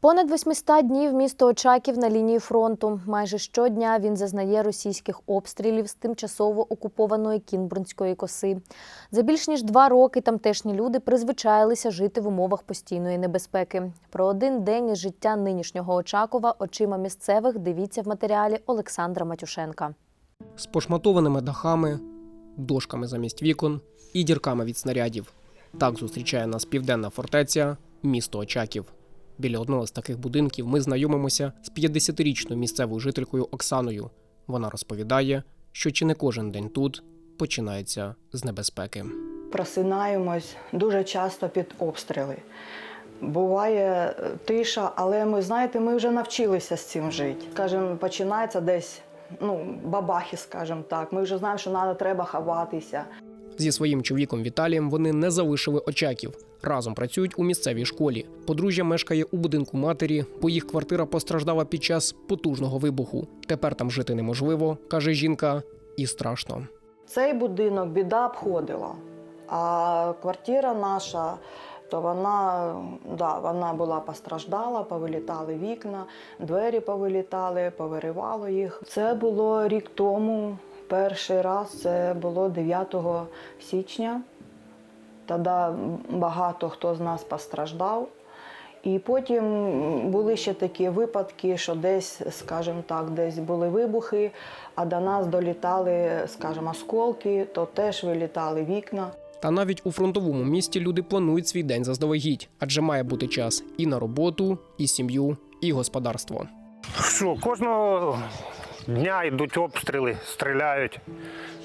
Понад 800 днів місто Очаків на лінії фронту. Майже щодня він зазнає російських обстрілів з тимчасово окупованої Кінбурнської коси. За більш ніж два роки тамтешні люди призвичаїлися жити в умовах постійної небезпеки. Про один день із життя нинішнього Очакова очима місцевих дивіться в матеріалі Олександра Матюшенка. з пошматованими дахами, дошками замість вікон і дірками від снарядів. Так зустрічає нас південна фортеця, місто Очаків. Біля одного з таких будинків ми знайомимося з 50-річною місцевою жителькою Оксаною. Вона розповідає, що чи не кожен день тут починається з небезпеки. Просинаємось дуже часто під обстріли. Буває е, тиша, але ми знаєте, ми вже навчилися з цим жити. Скажімо, починається десь ну, бабахи, скажімо так. Ми вже знаємо, що треба ховатися. Зі своїм чоловіком Віталієм вони не залишили очаків. Разом працюють у місцевій школі. Подружжя мешкає у будинку матері, бо їх квартира постраждала під час потужного вибуху. Тепер там жити неможливо, каже жінка, і страшно. Цей будинок біда обходила. А квартира наша, то вона, да, вона була постраждала, повилітали вікна, двері повилітали, повиривало їх. Це було рік тому. Перший раз це було 9 січня. Тоді багато хто з нас постраждав. І потім були ще такі випадки, що десь, скажімо так, десь були вибухи, а до нас долітали, скажімо, осколки, то теж вилітали вікна. Та навіть у фронтовому місті люди планують свій день заздалегідь, адже має бути час і на роботу, і сім'ю, і господарство. Що, кожного дня йдуть обстріли, стріляють,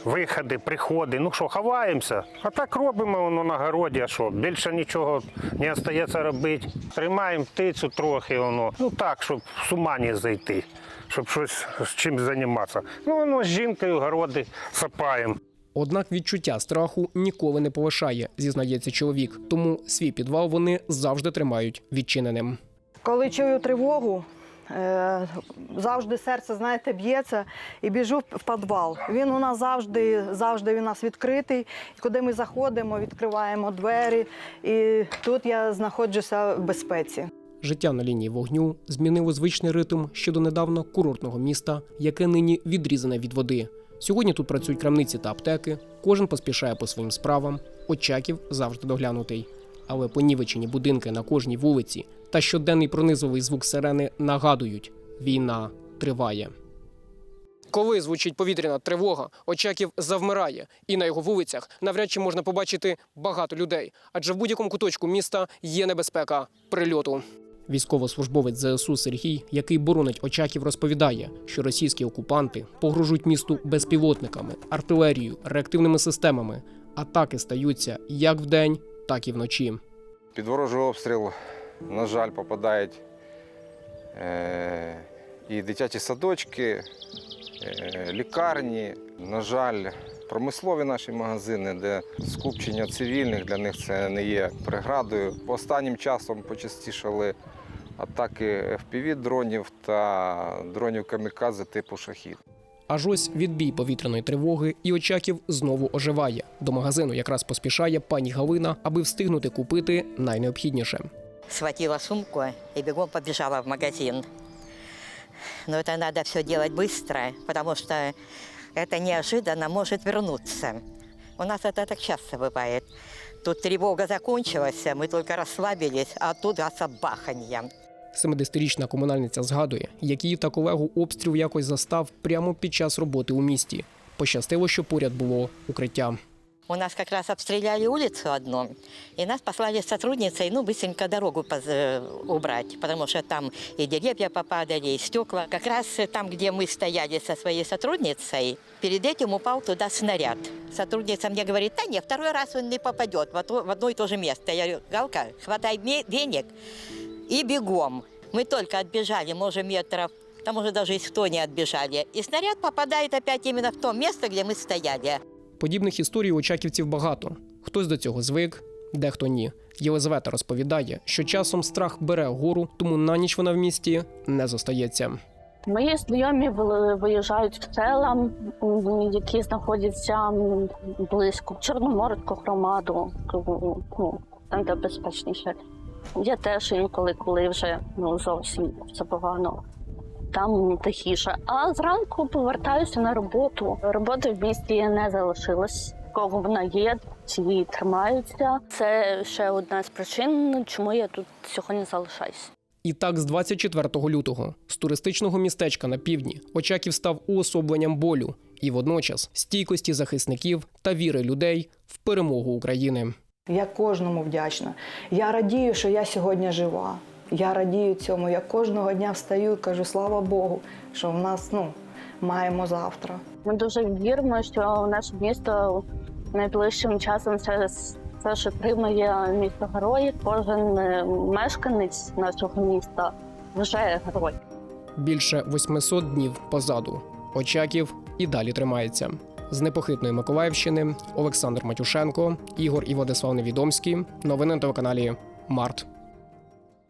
виходи, приходи. Ну що, ховаємося. А так робимо воно на городі, а що, більше нічого не остається робити. Тримаємо птицю трохи, воно. ну так, щоб з ума не зайти, щоб щось з чим займатися. Ну, воно з жінкою городи сапаємо. Однак відчуття страху ніколи не полишає, зізнається чоловік. Тому свій підвал вони завжди тримають відчиненим. Коли чую тривогу, завжди серце, знаєте, б'ється і біжу в підвал. Він у нас завжди, завжди він у нас відкритий. Куди ми заходимо, відкриваємо двері, і тут я знаходжуся в безпеці. Життя на лінії вогню змінило звичний ритм ще донедавна курортного міста, яке нині відрізане від води. Сьогодні тут працюють крамниці та аптеки. Кожен поспішає по своїм справам. Очаків завжди доглянутий. Але понівечені будинки на кожній вулиці та щоденний пронизовий звук сирени нагадують: війна триває. Коли звучить повітряна тривога, Очаків завмирає, і на його вулицях навряд чи можна побачити багато людей, адже в будь-якому куточку міста є небезпека прильоту. Військовослужбовець ЗСУ Сергій, який боронить Очаків, розповідає, що російські окупанти погрожують місту безпілотниками, артилерією, реактивними системами. Атаки стаються як вдень, так і вночі. Під ворожий обстріл, на жаль, попадають е, і дитячі садочки, е, лікарні. На жаль, промислові наші магазини, де скупчення цивільних для них це не є преградою. Останнім часом почастішали атаки FPV-дронів та дронів камікадзе типу шахід. Аж ось відбій повітряної тривоги, і Очаків знову оживає. До магазину якраз поспішає пані Галина, аби встигнути купити найнеобхідніше. схватила сумку и бегом побежала в магазин. Но это надо все делать быстро, потому что это неожиданно может вернуться. У нас это так часто бывает. Тут тревога закончилась, мы только расслабились, а тут баханье. 70-річна комунальниця згадує, як її та колегу обстріл якось застав прямо під час роботи у місті. Пощастило, що поряд було укриття. У нас как раз обстреляли улицу одну, и нас послали с сотрудницей, ну, быстренько дорогу поз- э, убрать, потому что там и деревья попадали, и стекла. Как раз э, там, где мы стояли со своей сотрудницей, перед этим упал туда снаряд. Сотрудница мне говорит, да нет, второй раз он не попадет в одно, и то же место. Я говорю, Галка, хватай веник и бегом. Мы только отбежали, может, метров, там уже даже и сто не отбежали. И снаряд попадает опять именно в то место, где мы стояли. Подібних історій у очаківців багато. Хтось до цього звик, дехто ні. Єлизавета розповідає, що часом страх бере гору, тому на ніч вона в місті не зостається. Мої знайомі виїжджають в села, які знаходяться близько Чорноморську громаду, ну, там де безпечніше. Я теж інколи, коли вже ну зовсім все погано. Там тихіше. А зранку повертаюся на роботу. Роботи в місті не залишилось. Кого вона є, ці тримаються. Це ще одна з причин, чому я тут сьогодні залишаюсь. І так, з 24 лютого з туристичного містечка на півдні Очаків став уособленням болю і водночас стійкості захисників та віри людей в перемогу України. Я кожному вдячна. Я радію, що я сьогодні жива. Я радію цьому. Я кожного дня встаю і кажу, слава Богу, що в нас ну, маємо завтра. Ми дуже віримо, що наше місто найближчим часом все, все ж отримає місто героїв. Кожен е, мешканець нашого міста вже герой. Більше 800 днів позаду. Очаків і далі тримається. З непохитної Миколаївщини Олександр Матюшенко, Ігор і Владислав Невідомський. Новини на телеканалі Март.